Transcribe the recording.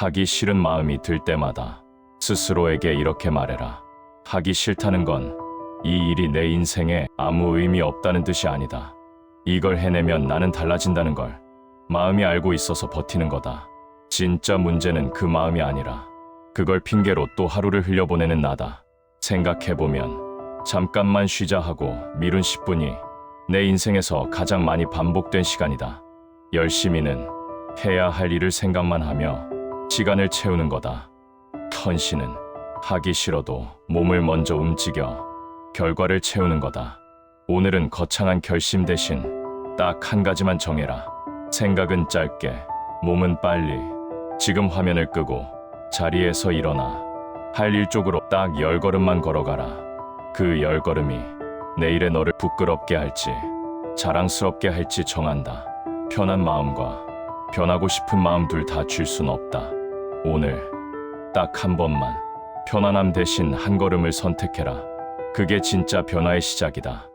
하기 싫은 마음이 들 때마다 스스로에게 이렇게 말해라. 하기 싫다는 건 이 일이 내 인생에 아무 의미 없다는 뜻이 아니다. 이걸 해내면 나는 달라진다는 걸 마음이 알고 있어서 버티는 거다. 진짜 문제는 그 마음이 아니라 그걸 핑계로 또 하루를 흘려보내는 나다. 생각해보면 잠깐만 쉬자 하고 미룬 10분이 내 인생에서 가장 많이 반복된 시간이다. 열심히는 해야 할 일을 생각만 하며 시간을 채우는 거다. 헌신은 하기 싫어도 몸을 먼저 움직여 결과를 채우는 거다. 오늘은 거창한 결심 대신 딱 한 가지만 정해라. 생각은 짧게, 몸은 빨리. 지금 화면을 끄고 자리에서 일어나 할 일 쪽으로 딱 열 걸음만 걸어가라. 그 열 걸음이 내일의 너를 부끄럽게 할지 자랑스럽게 할지 정한다. 편한 마음과 변하고 싶은 마음 둘 다 줄 순 없다. 오늘 딱 한 번만 편안함 대신 한 걸음을 선택해라. 그게 진짜 변화의 시작이다.